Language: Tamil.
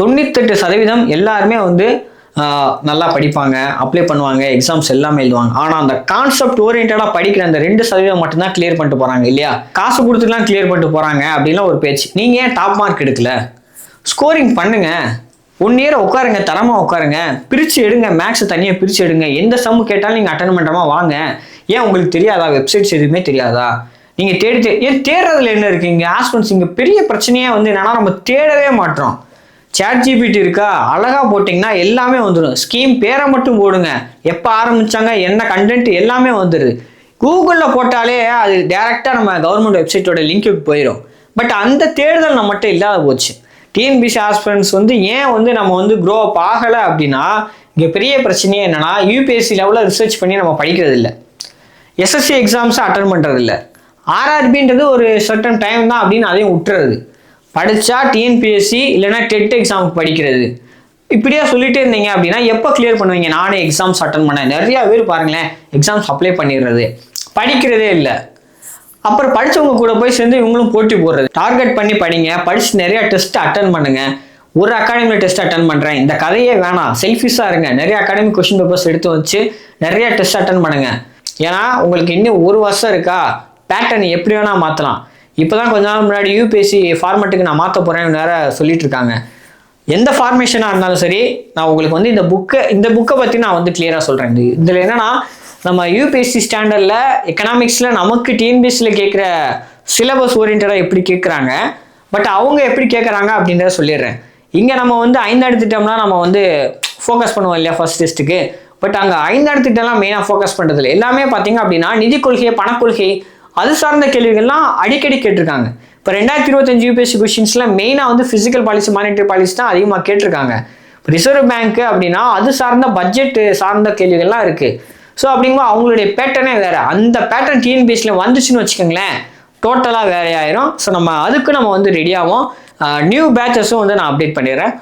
தொண்ணூத்தெட்டு சதவீதம் எல்லாருமே வந்து நல்லா படிப்பாங்க அப்ளை பண்ணுவாங்க எக்ஸாம்ஸ் எல்லாமே எழுதுவாங்க. ஆனால் அந்த கான்செப்ட் ஓரியன்டாக படிக்கிற அந்த ரெண்டு சதவீதம் மட்டும்தான் கிளியர் பண்ணிட்டு போகிறாங்க இல்லையா? காசு கொடுத்துலாம் கிளியர் பண்ணிட்டு போகிறாங்க அப்படின்லாம் ஒரு பேச்சு. நீங்கள் ஏன் டாப் மார்க் எடுக்கல? ஸ்கோரிங் பண்ணுங்க. ஒன் இயர் உட்காருங்க தரமாக உட்காருங்க. பிரித்து எடுங்க மேக்ஸை தனியாக பிரித்து எடுங்க. எந்த சம்மு கேட்டாலும் நீங்கள் அட்டன் பண்ணுறமா வாங்க. ஏன் உங்களுக்கு தெரியாதா? வெப்சைட்ஸ் எதுவுமே தெரியாதா? நீங்கள் தேடி தே ஏன் தேடுறதுல என்ன இருக்கீங்க ஆஸ்பன்ஸ் இங்கே பெரிய பிரச்சனையே வந்து என்னன்னா நம்ம தேடவே மாட்டோம் சேட் ஜிபிடி இருக்கா? அழகாக போட்டிங்கன்னா எல்லாமே வந்துடும் ஸ்கீம் பேரை மட்டும் போடுங்க. எப்போ ஆரம்பித்தாங்க என்ன கண்டென்ட் எல்லாமே வந்துடுது கூகுளில் போட்டாலே அது டேரெக்டாக நம்ம கவர்மெண்ட் வெப்சைட்டோட லிங்க்குக்கு போயிடும் பட் அந்த தேடுதல் நம்மகிட்ட இல்லாத போச்சு. டிஎன்பிசி ஆஸ்பிரன்ஸ் வந்து ஏன் வந்து நம்ம வந்து க்ரோ அப் ஆகலை அப்படின்னா இங்கே பெரிய பிரச்சனையே என்னென்னா யூபிஎஸ்சி லெவலில் ரிசர்ச் பண்ணி நம்ம படிக்கிறது இல்லை எஸ்எஸ்சி எக்ஸாம்ஸை அட்டன் பண்ணுறது இல்லை ஆர்ஆர்பின்றது ஒரு சர்டன் டைம் தான் அப்படின்னு அதையும் விட்டுறது. படித்தா டிஎன்பிஎஸ்சி இல்லைன்னா டெட் எக்ஸாமுக்கு படிக்கிறது. இப்படியே சொல்லிட்டே இருந்தீங்க அப்படின்னா எப்போ கிளியர் பண்ணுவீங்க? நானே எக்ஸாம்ஸ் அட்டன் பண்ணேன். நிறையா பேர் பாருங்களேன் எக்ஸாம்ஸ் அப்ளை பண்ணிடுறது. படிக்கிறதே இல்லை. அப்புறம் படிச்சவங்க கூட போய் சேர்ந்து இவங்களும் போட்டி போடுறது. டார்கெட் பண்ணி படிங்க. படித்து நிறையா டெஸ்ட் அட்டன் பண்ணுங்க. ஒரு அகாடமியில் டெஸ்ட் அட்டன் பண்ணுறேன் இந்த கதையே வேணாம். செல்ஃபிஷாக இருங்க. நிறைய அகாடமிக் கொஷின் பேப்பர்ஸ் எடுத்து வச்சு நிறைய டெஸ்ட் அட்டன் பண்ணுங்க. ஏன்னா உங்களுக்கு இன்னும் ஒரு வருஷம் இருக்கா? பேட்டர்ன் எப்படி வேணால் மாற்றலாம் இப்போ தான் கொஞ்ச நாள் முன்னாடி யூபிஎஸ்சி ஃபார்மெட்டுக்கு நான் மாற்ற போகிறேன்னு வேறு சொல்லிட்டு இருக்காங்க. எந்த ஃபார்மேஷனாக இருந்தாலும் சரி நான் உங்களுக்கு வந்து இந்த புக்கை இந்த புக்கை பற்றி நான் வந்து கிளியராக சொல்கிறேன் இது இதில் என்னென்னா நம்ம யூபிஎஸ்சி ஸ்டாண்டர்டில் எக்கனாமிக்ஸில் நமக்கு டிஎன்பிஎஸ்சியில் கேட்குற சிலபஸ் ஓரியன்டாக எப்படி கேட்குறாங்க பட் அவங்க எப்படி கேட்குறாங்க அப்படின்றத சொல்லிடுறேன். இங்கே நம்ம வந்து ஐந்து திட்டம்னா நம்ம வந்து ஃபோக்கஸ் பண்ணுவோம் இல்லையா ஃபர்ஸ்ட் டெஸ்ட்டுக்கு பட் அங்கே ஐந்து எடுத்துட்டெல்லாம் மெயினாக ஃபோக்கஸ் பண்ணுறதில்ல எல்லாமே பார்த்தீங்க அப்படின்னா நிதி கொள்கை பணக்கொள்கை அது சார்ந்த கேள்விகள்லாம் அடிக்கடி கேட்டிருக்காங்க. இப்போ ரெண்டாயிரத்தி இருபத்தஞ்சு யூபிஎஸ்சி கொஷின்ஸில் மெயினாக வந்து ஃபிசிக்கல் பாலிசி மானிட்டரி பாலிசி தான் அதிகமாக கேட்டிருக்காங்க. ரிசர்வ் பேங்க் அப்படின்னா அது சார்ந்த பட்ஜெட் சார்ந்த கேள்விகள்லாம் இருக்குது ஸோ அப்படிங்கும்போது அவங்களுடைய பேட்டர்னே வேறு. அந்த பேட்டர்ன் டிஎன்பிஎஸ்சியில் வந்துச்சுன்னு வச்சுக்கோங்களேன் டோட்டலாக வேறையாயிரும். ஸோ நம்ம அதுக்கு நம்ம வந்து ரெடியாகும் நியூ பேச்சஸும் வந்து நான் அப்டேட் பண்ணிடுறேன்.